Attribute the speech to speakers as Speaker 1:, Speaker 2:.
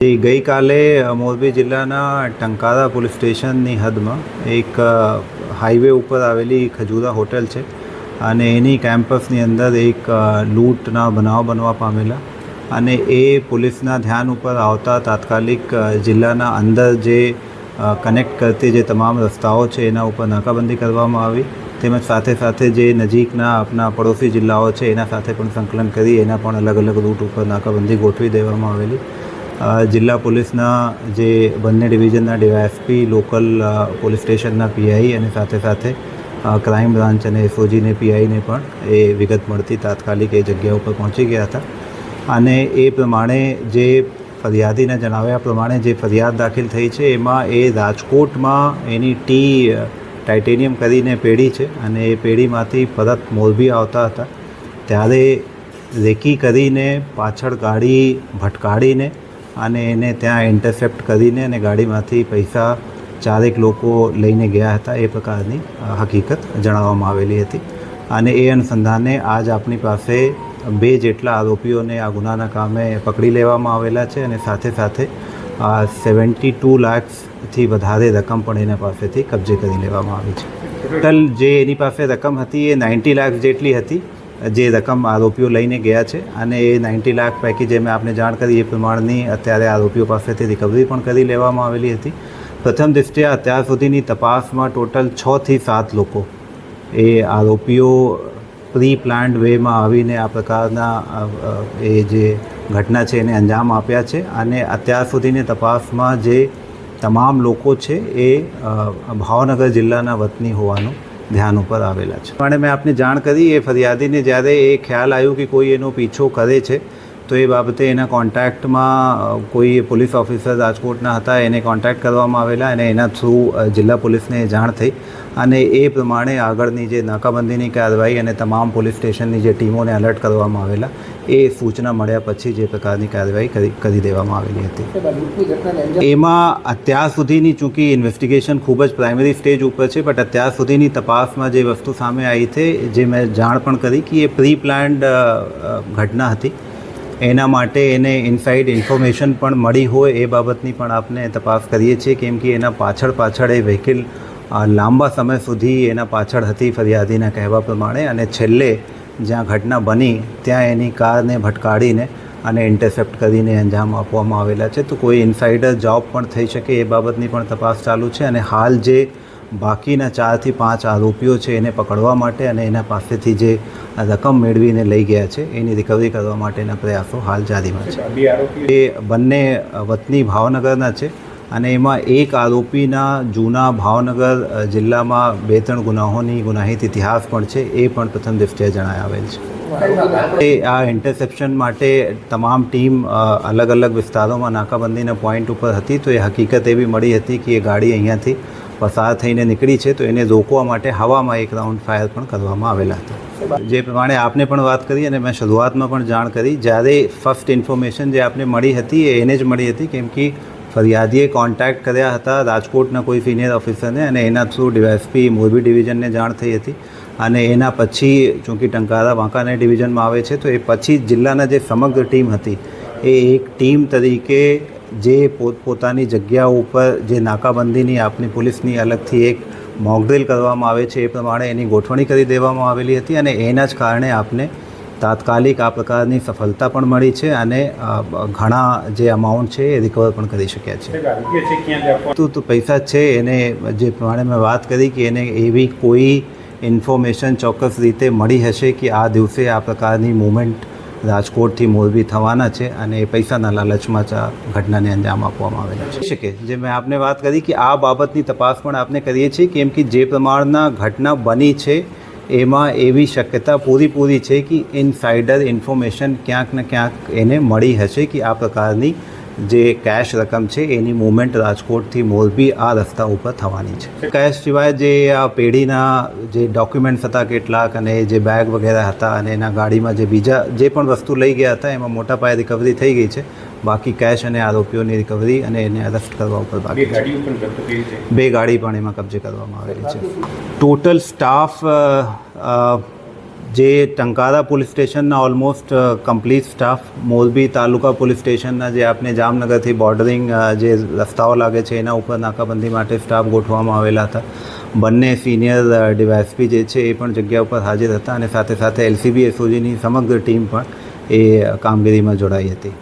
Speaker 1: ગઈકાલે મોરબી જિલ્લાના ટંકારા પોલીસ સ્ટેશનની હદમાં એક હાઈવે ઉપર આવેલી ખજૂરા હોટલ છે અને એની કેમ્પસની અંદર એક લૂંટના બનાવ બનવા પામેલા અને એ પોલીસના ધ્યાન ઉપર આવતા તાત્કાલિક જિલ્લાના અંદર જે કનેક્ટ કરતી જે તમામ રસ્તાઓ છે એના ઉપર નાકાબંધી કરવામાં આવી તેમજ સાથે સાથે જે નજીકના આપણા પડોશી જિલ્લાઓ છે એના સાથે પણ સંકલન કરી એના પણ અલગ અલગ રૂટ ઉપર નાકાબંધી ગોઠવી દેવામાં આવેલી જિલ્લા પોલીસના જે બંને ડિવિઝનના ડીવાયએસપી લોકલ પોલીસ સ્ટેશનના પીઆઈ અને સાથે સાથે ક્રાઇમ બ્રાન્ચ અને એસઓજીને પીઆઈને પણ એ વિગત મળતી તાત્કાલિક એ જગ્યા ઉપર પહોંચી ગયા હતા. અને એ પ્રમાણે જે ફરિયાદીને જણાવ્યા પ્રમાણે જે ફરિયાદ દાખલ થઈ છે, એમાં એ રાજકોટમાં એની ટી ટાઇટેનિયમ કરીને પેઢી છે અને એ પેઢીમાંથી પરત મોરબી આવતા હતા. ત્યારે રેકી કરીને પાછળ ગાડી ભટકાડીને અને એને ત્યાં ઇન્ટરસેપ્ટ કરીને અને ગાડીમાંથી પૈસા ચારેક લોકો લઈને ગયા હતા એ પ્રકારની હકીકત જણાવવામાં આવેલી હતી. અને એ અનુસંધાને આજ આપણી પાસે બે જેટલા આરોપીઓને આ ગુનાના કામે પકડી લેવામાં આવેલા છે અને સાથે સાથે સેવન્ટી ટુ લાખ્સથી વધારે રકમ પણ એના પાસેથી કબજે કરી લેવામાં આવી છે. ટોટલ જે એની પાસે રકમ હતી એ નાઇન્ટી લાખ જેટલી હતી. જે રકમ આરોપીઓ લઈને ગયા છે અને એ નાઇન્ટી લાખ પૈકી જે મેં આપને જાણ કરી એ પ્રમાણની અત્યારે આરોપીઓ પાસેથી રિકવરી પણ કરી લેવામાં આવેલી હતી. પ્રથમ દૃષ્ટિએ અત્યાર સુધીની તપાસમાં ટોટલ છથી સાત લોકો એ આરોપીઓ પ્રી પ્લાન્ડ વેમાં આવીને આ પ્રકારના એ જે ઘટના છે એને અંજામ આપ્યા છે અને અત્યાર સુધીની તપાસમાં જે તમામ લોકો છે એ ભાવનગર જિલ્લાના વતની હોવાનું ધ્યાન ઉપર આવેલા છે. પણ મેં આપને જાણ કરી, એ ફરિયાદીને જ્યારે એ ખ્યાલ આવ્યો કે કોઈ એનો પીછો કરે છે તો એ બાબતે એના કોન્ટેક્ટમાં કોઈ પોલીસ ઓફિસર રાજકોટના હતા, એને કોન્ટેક્ટ કરવામાં આવેલા અને એના થ્રુ જિલ્લા પોલીસને જાણ થઈ. અને એ પ્રમાણે આગળની જે નાકાબંધીની કાર્યવાહી અને તમામ પોલીસ સ્ટેશનની જે ટીમોને એલર્ટ કરવામાં આવેલા, એ સૂચના મળ્યા પછી જે પ્રકારની કાર્યવાહી કરી દેવામાં આવેલી હતી. એમાં અત્યાર સુધીની ચૂંકી ઇન્વેસ્ટિગેશન ખૂબ જ પ્રાઇમરી સ્ટેજ ઉપર છે બટ અત્યાર સુધીની તપાસમાં જે વસ્તુ સામે આવી છે, જે મેં જાણ પણ કરી કે એ પ્રી પ્લાન્ડ ઘટના હતી. એના માટે એને ઇનસાઇડ ઇન્ફોર્મેશન પણ મળી હોય એ બાબતની પણ આપણે તપાસ કરીએ છીએ, કેમ કે એના પાછળ પાછળ એ વ્હીકલ લાંબા સમય સુધી એના પાછળ હતી ફરિયાદીના કહેવા પ્રમાણે અને છેલ્લે જ્યાં ઘટના બની ત્યાં એની કારને ભટકાડીને અને ઇન્ટરસેપ્ટ કરીને અંજામ આપવામાં આવેલા છે. તો કોઈ ઇનસાઇડર જોબ પણ થઈ શકે એ બાબતની પણ તપાસ ચાલુ છે અને હાલ જે બાકીના ચારથી પાંચ આરોપીઓ છે એને પકડવા માટે અને એના પાસેથી જે રકમ મેળવીને લઈ ગયા છે એની રિકવરી કરવા માટેના પ્રયાસો હાલ જારીમાં છે. એ બંને વતની ભાવનગરના છે અને એમાં એક આરોપીના જૂના ભાવનગર જિલ્લામાં બે ત્રણ ગુનાહોની ગુનાહિત ઇતિહાસ પણ છે એ પણ પ્રથમ દ્રષ્ટિએ જણાય આવેલ છે. એ આ ઇન્ટરસેપ્શન માટે તમામ ટીમ અલગ અલગ વિસ્તારોમાં નાકાબંધીના પોઈન્ટ ઉપર હતી તો એ હકીકત એવી મળી હતી કે એ ગાડી અહીંયાથી પસાર થઈને નીકળી છે, તો એને રોકવા માટે હવામાં એક રાઉન્ડ ફાયર પણ કરવામાં આવેલા હતા. જે પ્રમાણે આપને પણ વાત કરી અને મેં શરૂઆતમાં પણ જાણ કરી, જ્યારે ફર્સ્ટ ઇન્ફોર્મેશન જે આપને મળી હતી એ એને જ મળી હતી, કેમ કે ફરિયાદીએ કોન્ટેક્ટ કર્યા હતા રાજકોટના કોઈ સિનિયર ઓફિસરને અને એના થ્રુ ડીવાયએસપી મોરબી ડિવિઝનને જાણ થઈ હતી. અને એના પછી ચૂંકી ટંકારા વાંકાનેર ડિવિઝનમાં આવે છે, તો એ પછી જિલ્લાના જે સમગ્ર ટીમ હતી, એ એક ટીમ તરીકે જે પોતપોતાની જગ્યાઓ ઉપર જે નાકાબંધીની આપની પોલીસની અલગથી એક મોકડ્રીલ કરવામાં આવે છે એ પ્રમાણે એની ગોઠવણી કરી દેવામાં આવેલી હતી અને એના જ કારણે આપને તાત્કાલિક આ પ્રકારની સફળતા પણ મળી છે અને ઘણા જે અમાઉન્ટ છે એ રિકવર પણ કરી શક્યા છે. તો તો પૈસા છે એને જે પ્રમાણે મેં વાત કરી કે એને એવી કોઈ ઇન્ફોર્મેશન ચોક્કસ રીતે મળી હશે કે આ દિવસે આ પ્રકારની મુવમેન્ટ રાજકોટથી મોરબી થવાના છે અને એ પૈસાના લાલચમાં જ ઘટનાને અંજામ આપવામાં આવેલા છે. શકે જે મેં આપને વાત કરી કે આ બાબતની તપાસ પણ આપણે કરીએ છીએ કેમ કે જે પ્રમાણના ઘટના બની છે એમાં એવી શક્યતા પૂરીપૂરી છે કે ઇનસાઇડર ઇન્ફોર્મેશન ક્યાંક ને ક્યાંક એને મળી હશે કે આ પ્રકારની જે કેશ રકમ છે એની મુવમેન્ટ રાજકોટથી મોરબી આ રસ્તા ઉપર થવાની છે. કેશ સિવાય જે આ પેઢીના જે ડોક્યુમેન્ટ્સ હતા કેટલાક અને જે બેગ વગેરે હતા અને એના ગાડીમાં જે બીજા જે પણ વસ્તુ લઈ ગયા હતા એમાં મોટા પાયે રિકવરી થઈ ગઈ છે. બાકી કેશ અને આરોપીઓની રિકવરી અને એને અરેસ્ટ કરવા ઉપર બાકી છે. બે ગાડી પણ એમાં કબજે કરવામાં આવેલી છે. ટોટલ સ્ટાફ જે ટંકારા પોલીસ સ્ટેશનના almost complete staff Morbi taluka police સ્ટેશનના જે આપને જામનગરથી બોર્ડરિંગ જે રસ્તાઓ લાગે છે, એના ઉપર નાકાબંધી માટે સ્ટાફ ગોઠવવામાં આવેલા હતા. બંને સિનિયર ડીવાયસપી જે છે, એ પણ જગ્યા ઉપર હાજર હતા અને સાથે સાથે એલસીબી એસઓજીની સમગ્ર ટીમ પણ એ કામગીરીમાં જોડાઈ હતી.